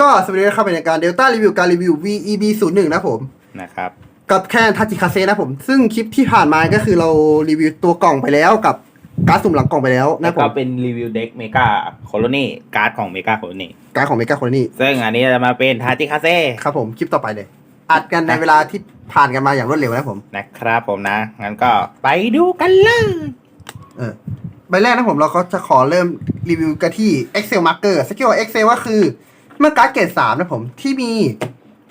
ก็สวัสดีครับเป็นรายการเดลต้ารีวิวการรีวิว VEB 0 1นะผม นะครับ กับแค่ทาจิคาเซนะผม ซึ่งคลิปที่ผ่านมาก็คือเรารีวิวตัวกล่องไปแล้วกับการ์ดสุ่มหลังกล่องไปแล้วแล้นะวผก็มเป็นรีวิวเด็กเมกาโคโลนีการ์ดของเมกาโคโลนีการ์ดของเมกาโคลนี่ซึ่งอันนี้จะมาเป็นทาจิคาเซ่ครับผมคลิปต่อไปเลย อัดกันในเวลาที่ผ่านกันมาอย่างรวดเร็วนะผม นะครับผมนะ งั้นก็ไปดูกันเลย เออใบแรกนะผมเราก็จะขอเริ่มรีวิวกันที่ Excel Marker สกิล Excel ก็คือ เมื่อการ์ดเกรด3นะผมที่มี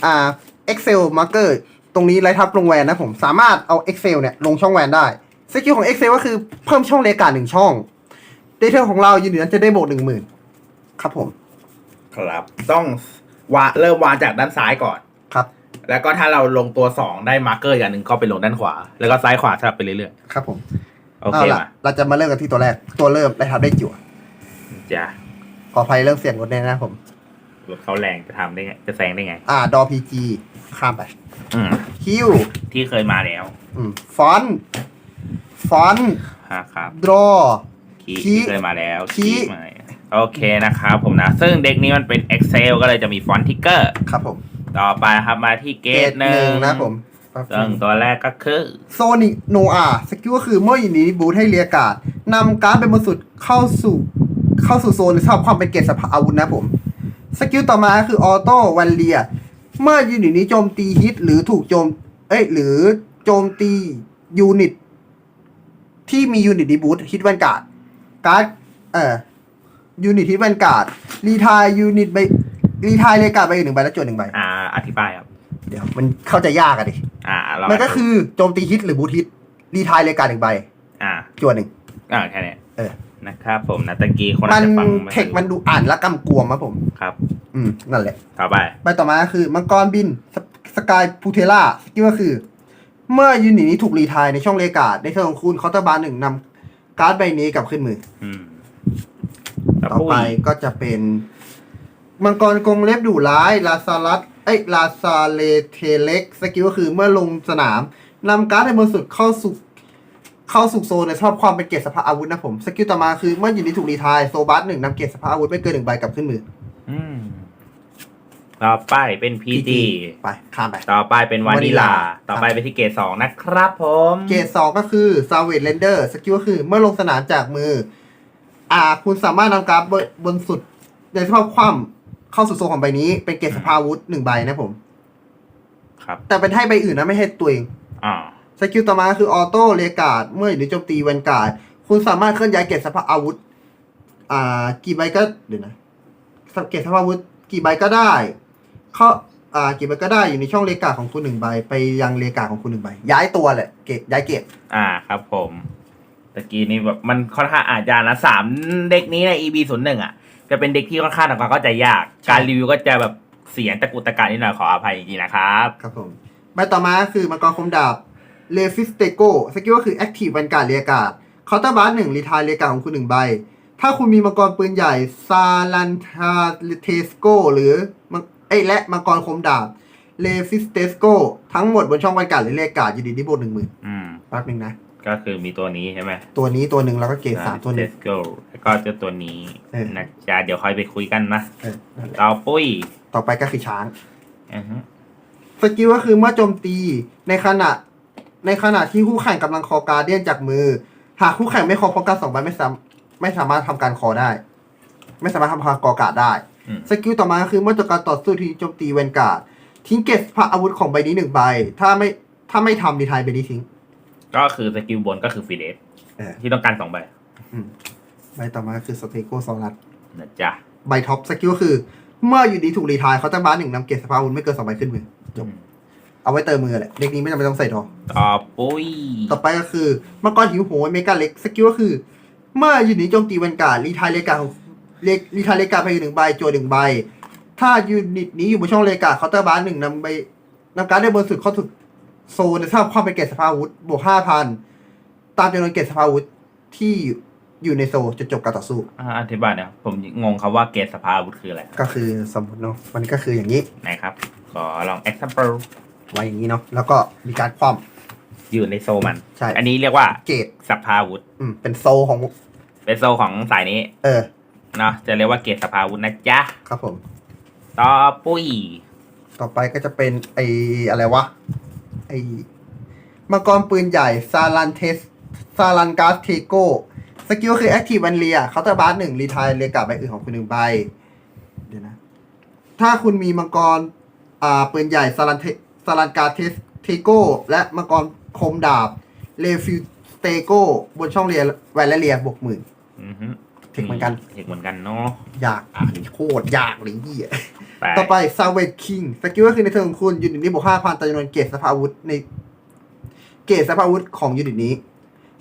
อ่า Excel Marker ตรงนี้ไล่ทับลงแวนนะผมสามารถเอา Excel เนี่ยลงช่องแวนได้สกิลของ Excel ก็คือเพิ่มช่องเลกาหนึ่งช่องเดเทลของเรายืนอยู่นั้นจะได้บวกหนึ่งหมื่นครับผม ครับ ต้องวาเริ่มวางจากด้านซ้ายก่อนครับ แล้วก็ถ้าเราลงตัว2ได้มาร์กเกอร์อย่างหนึ่งก็ไปลงด้านขวา แล้วก็ซ้ายขวาสลับไปเรื่อยครับผมๆโอเคาล่ะมาเราจะมาเริ่มกันที่ตัวแรกตัวเริ่มไล่ทับได้จั่วจ้ะขออภัยเรื่องเสียงรถเนี่ยนะผม รถเขาแรงจะทำได้ไงจะแซงได้ไง อ่า ดอพีจีข้ามไป อืมคิวที่เคยมาแล้วอืมฟอนต์ฟอนต์ฮะครับดรอ คีคีที่เคยมาแล้วคี มาโอเคนะครับผมนะ ซึ่งเด็กนี้มันเป็น Excel ก็เลยจะมีฟอนต์ทิกเกอร์ ครับผมต่อไปครับมาที่เกตหนึ่งนะผมซึ่งตัวแรกก็คือ โซนิกโนอาสกิลก็คือเมื่ออยู่นี้บูทให้เรียกการ์ดนำการ์ดเป็นบนสุดเข้าสู่ เข้าสู่โซนในสภาพความเป็นเกรดสภาพอาวุธนะผม สกิลต่อมาคือออโต้วันเลีย เมื่อยูนิตนี้โจมตีฮิตหรือถูกโจม เอ้ยหรือโจมตียูนิตที่มียูนิตดีบูทฮิตแวนการ์ดการ์ดเอ่อยูนิตฮิตแวนการ์ดรีทายยูนิตไปรีทายเรียกการ์ดไปอีกหนึ่งใบแล้วจดหนึ่งใบอ่า อธิบายครับ เดี๋ยวมันเข้าใจยากอะดิอ่าเรามันก็คือโจมตีฮิตหรือบูทฮิตรีทายรายการหนึ่งใบอ่าจวนหนึ่งอ่าแค่นี้เออนะครับผมนะตะกี้คนมัอาจนจะฟังเทคมันดูอ่านและกำกวมครับผมครับ อืมนั่นแหละ ต่อไปใบต่อมาคือมังกรบินสกายพูเทล่าสกิลก็คือ เมื่อยูนิตนี้ถูกรีทายในช่องเลกาดในเทิร์นของคุณเคาน์เตอร์บาร์หนึ่งนำการ์ดใบนี้กลับขึ้นมือ อืมต่อไปก็จะเป็นมังกรกรงเล็บดุร้ายลาซาลัสเอ้ยลาซาเลเทเล็กสกิลก็คือเมื่อลงสนามนำการ์ดในบนสุดเข้าสู่เข้าสู่โซนในสภาพความเป็นเกียรติสภาพอาวุธนะผม สกิลต่อมาคือเมื่อยูนิตถูกรีทายโซบัสหนึ่งนำเกียรติสภาพอาวุธไม่เกินหนึ่งใบกลับขึ้นมืออืม ต่อไปเป็นพีจีไปข้ามไป ต่อไปเป็นวานิลา Vanilla ต่อไปเป็นที่เกรดสองนะครับผม เกรดสองก็คือซาเวดเรนเดอร์สกิลก็คือเมื่อลงสนามจากมือ อ่า คุณสามารถนำการ์ดบนสุดในสภาพคว่ำเข้าสู่โซนของใบนี้ เป็นเกรดสภาพอาวุธหนึ่งใบนะผม ครับ แต่เป็นให้ใบอื่นนะไม่ให้ตัวเองอ่าสกิลต่อมาคือออโต้เรียกาดเมื่ออยู่ในโจมตีแวนการ์ดคุณสามารถเคลื่อนย้ายเกรดสภาพอาวุธ อ่า กี่ใบก็เดี๋ยวนะเกรดสภาพอาวุธ กี่ใบก็ได้ เข้าอ่ากี่ใบก็ได้อยู่ในช่องเรียกาดของคุณหนึ่งใบ ไปยังเรียกาดของคุณหนึ่งใบ ย้ายตัวแหละเกรดย้ายเกรดอ่าครับผมตะกี้นี่แบบมันค่อนข้างอาจจะนะสามเด็กนี้ใน EB ศูนย์หนึ่งอะ จะเป็นเด็กที่ค่อนข้างทำความเข้าใจยาก การรีวิวก็จะแบบเสียงตะกุกตะการนิดหน่อยขออภัยจริงๆนะครับ ครับผมใบต่อมาคือมังกรคมดาบเลฟิสเตโกสกิลก็คือแอคทีฟวันการ์ดเรียกาดเคาน์เตอร์บาร์หนึ่งรีทายเรียกาดของคุณหนึ่งใบ ถ้าคุณมีมังกรปืนใหญ่ซาลันทาเทสโกหรือมัง เอ้ยและมังกรคมดาบเลฟิสเตสโกทั้งหมดบนช่องวันการ์ดหรือเรียกาดอยู่ดีที่บวกหนึ่งหมื่นอืม แป๊บนึงนะ ก็คือมีตัวนี้ใช่ไหมตัวนี้ตัวหนึ่งแล้วก็เกรดสามตัวหนึ่ง Let's go แล้วก็เจะตัวนี้เออ นะจ๊ะเดี๋ยวค่อยไปคุยกันนะเออนั่นแหละเราปุ้ยต่อไปก็คือช้าง อือฮึสกิลก็คือเมื่อโจมตีในขณะ ในขณะที่คู่แข่งกำลังคอการเดียนจากมือ หากคู่แข่งไม่คอเพราะการสองใบไม่สามไม่สามารถทำการคอได้ ไม่สามารถทำการกอกาดได้อืม สกิลต่อมาคือเมื่อจบการต่อสู้ที่โจมตีแวนการ์ดทิ้งเกตพระอาวุธของใบนี้หนึ่งใบ ถ้าไม่ถ้าไม่ทำดีทายใบนี้ทิ้ง ก็คือสกิลบนก็คือฟีเดสเออ ที่ต้องการสองใบใบต่อมาคือสเตโกซอรัสนะจ๊ะใบท็อปสกิลคือ เมื่ออยู่ดีถูกรีทายเขาจะบ้านหนึ่งนำเกตสภาอาวุธไม่เกินสองใบขึ้นมือ จบอืมเอาไว้เติมมือแหละเด็กนี้ไม่จำเป็นต้องใส่ทองต่อปุ้ยต่อไปก็คือมังกรหิวโหยเมกาเล็กสกิลก็คือ เมื่อยูนิตโจมตีแวนการ์ดรีทายเลกาของ เลรีทายเลกาไปหนึ่งใบโจวหนึ่งใบ ถ้ายูนิตนี้อยู่บนช่องเลกาเคาน์เตอร์บาร์หนึ่งนำใบนำการดได้บนสุดเข้าถึกโซนในสภาพความเป็นเกตสภาวุธบวกห้าพันตามจำนวนเกตสภาวุธที่อยู่ในโซนจนจบการต่อสู้อ่าอธิบายหนะผมงงคำว่าเกตสภาอาวุธคืออะไรก็คือสมมติเนาะมันก็คืออย่างนี้ไหนครับขอลอง example ไว้อย่างนี้เนาะแล้วก็มีการคว่อยู่ในโซมันใช่อันนี้เรียกว่าำเกตสภาอาวุธอืมเป็นโซของเป็นโซของสายนี้ เออ เนาะจะเรียกว่าเกตสภาอาวุธนะจ๊ะ ครับผม ต่อปุ้ย ต่อไปก็จะเป็นไออะไรวะ ไอมังกรปืนใหญ่ซาลันเทสซาลันกาสเทโกสกิลคือแอคทีฟวันเลียเคาน์เตอร์บาร์หนึ่งรีทายเรียกาใบอื่นของคุณหนึ่งใบ เดี๋ยวนะ ถ้าคุณมีมังกรอ่าปืนใหญ่ซาลันเทซาลันกาเทสเทโกและมังกรคมดาบเลฟิวสเตโกบนช่องเรียแวนและเรียบวกหมื่น อือฮึเทคเหมือนกันเทคเหมือนกันเนาะยากอ่านโคตรยากเลยเหียไปต่อไปซาเวตคิงสกิลก็คือในเทิร์นของคุณยูนิตนี้บวกห้าพันต่อจำนวนเกรดสภาวุธในเกรดสภาวุธของยูนิตนี้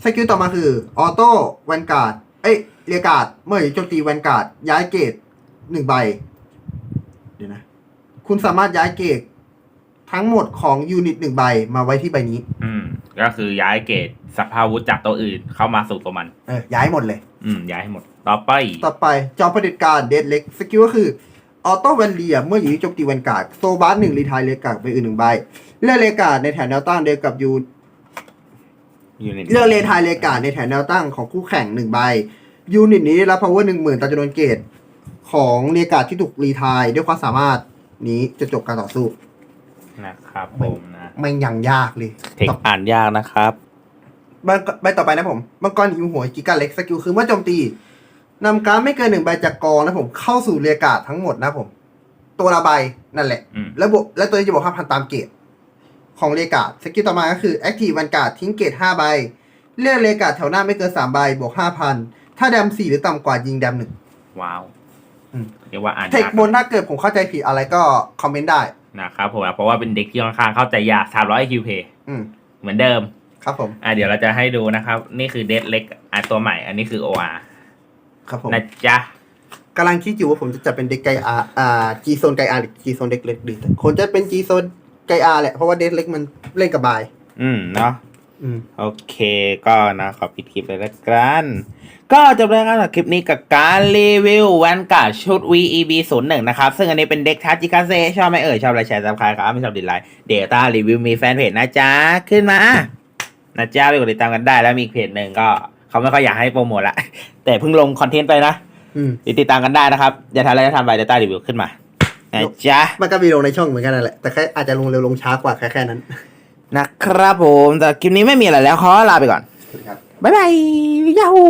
สกิลต่อมาคือออโต้แวนการ์ดเอ้ยเรียการ์ดเมื่อโจมตีแวนการ์ดย้ายเกรดหนึ่งใบเดี๋ยวนะ คุณสามารถย้ายเกรดทั้งหมดของยูนิตหนึ่งใบมาไว้ที่ใบนี้ อืม ก็คือย้ายเกรดสภาวุธจากตัวอื่นเข้ามาสู่ตัวมัน เออย้ายหมดเลย อืมย้ายให้หมด ต่อไป ต่อไปจอมเผด็จการเดดเล็กสกิลก็คือออโต้แวนเลียเมื่ออยู่ที่โจมตีแวนการ์ดโซบาร์หนึ่งรีทายเลกาไปอื่นหนึ่งใบเลือกเลกาในแถวแนวตั้งเดียวกับยูยูนิตเลือกเลทายเลกาในแถวแนวตั้งของคู่แข่งหนึ่งใบยูนิตนี้ได้รับ power หนึ่งหมื่นตามจำนวนเกตของเลกาที่ถูกรีทายด้วยความสามารถนี้จะจบการต่อสู้นะครับผมนะไม่งยังยากเลยเทคอ่านยากนะครับ ใบใบต่อไปนะผม มังกรหิวหัวกิกาเล็กสกิลคือเมื่อโจมตีนำการดไม่เกินหนึ่งใบจากกองนะผมเข้าสู่เรียกาศทั้งหมดนะผม ตัวละใบนั่นแหละ อืม แล้วบวกและตัวนี้จะบอกห้าพันตามเกตของเรียกาศสกิลต่อมาก็คือแอคทีฟวันการ์ดทิ้งเกตห้าใบ เลือกเรียกาศแถวหน้าไม่เกินสามใบบวกห้าพันถ้าแดมสี่หรือต่ำกว่ายิงแดมหนึ่ง ว้าวอืม เรียกว่าอ่านเทคยากบนถ้าเกิดผมเข้าใจผิดอะไรก็คอมเมนต์ได้ นะครับผมเพราะว่าเป็นเด็กที่ค่อนข้างเข้าใจยาก300คิวเพอืม เหมือนเดิม ครับผมอะเดี๋ยวเราจะให้ดูนะครับ นี่คือเดดเล็กอะตัวใหม่ อันนี้คือ OR ครับผมนะจ๊ะกำลังคิดอยู่ว่าผมจะจัดเป็นเด็กไกอาอ่าจีโซนไกอาหรือจีโซนเด็กเล็กดีแต่คนจะเป็นจีโซนไกอาแหละเพราะว่าเด็กเล็กมันเล่นกับบาย อืมเนาะอืมโอเคก็นะขอปิดคลิปเลยละกัน ก็จบแล้วกันสำหรับคลิปนี้กับการรีวิวแวนการ์ดชุด VEB 0 1นะครับ ซึ่งอันนี้เป็นเด็กทัจิกาเซชอบไหมเอ่ย ชอบอะไรแชร์ซับสไครต์ครับไม่ชอบดิสไลค์เดต้ารีวิวมีแฟนเพจนะจ๊ะ ขึ้นมา นะจ๊ะไปกดติดตามกันได้แล้วมีอีกเพจหนึ่งก็เขาไม่ค่อยอยากให้โปรโมทละ แต่เพิ่งลงคอนเทนต์ไปนะอืมติดตามกันได้นะครับ อย่าทำอะไรจะทำไปเดต้ารีวิวขึ้นมานะจ๊ะมันก็มีลงในช่องเหมือนกันนั่นแหละ แต่แค่อาจจะลงเร็วลงช้ากว่าแค่แค่นั้น นะครับผมแต่คลิปนี้ไม่มีอะไรแล้วขอลาไปก่อนสวัสดีครับบ๊ายบายยาฮู